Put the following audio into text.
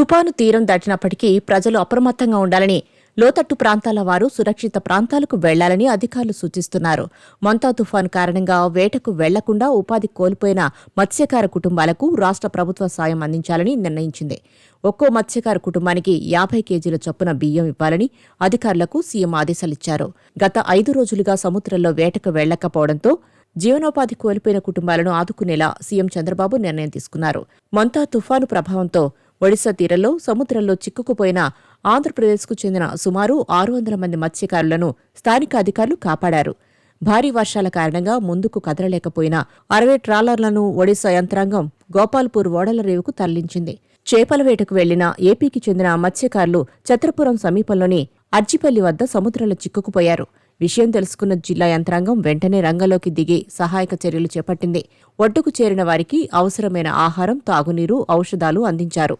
తుపాను తీరం దాటినప్పటికీ ప్రజలు అప్రమత్తంగా ఉండాలని లోతట్టు ప్రాంతాల వారు సురక్షిత ప్రాంతాలకు వెళ్ళాలని అధికారులు సూచిస్తున్నారు. మొంతా తుఫాను కారణంగా వేటకు వెళ్ళకుండా ఉపాధి కోల్పోయిన మత్స్యకార కుటుంబాలకు రాష్ట్ర ప్రభుత్వ సాయం అందించాలని నిర్ణయించింది. ఒక్కో మత్స్యకార కుటుంబానికి యాభై కేజీల చొప్పున బియ్యం ఇవ్వాలని అధికారులకు సీఎం ఆదేశాలిచ్చారు గత ఐదు రోజులుగా సముద్రంలో వేటకు వెళ్ళకపోవడంతో జీవనోపాధి కోల్పోయిన కుటుంబాలను ఆదుకునేలా సీఎం చంద్రబాబు నిర్ణయం తీసుకున్నారు. మొంతా తుఫాను ప్రభావంతో ఒడిశా తీరంలో సముద్రంలో చిక్కుకుపోయిన ఆంధ్రప్రదేశ్కు చెందిన సుమారు ఆరు వందల మంది మత్స్యకారులను స్థానిక అధికారులు కాపాడారు. భారీ వర్షాల కారణంగా ముందుకు కదలలేకపోయిన అరవై ట్రాలర్లను ఒడిశా యంత్రాంగం గోపాల్పూర్ ఓడల రేవుకు తరలించింది. చేపల వేటకు వెళ్ళిన ఏపీకి చెందిన మత్స్యకారులు ఛత్రపురం సమీపంలోని అర్జిపల్లి వద్ద సముద్రంలో చిక్కుకుపోయారు. విషయం తెలుసుకున్న జిల్లా యంత్రాంగం వెంటనే రంగంలోకి దిగి సహాయక చర్యలు చేపట్టింది. ఒడ్డుకు చేరిన వారికి అవసరమైన ఆహారం తాగునీరు ఔషధాలు అందించారు.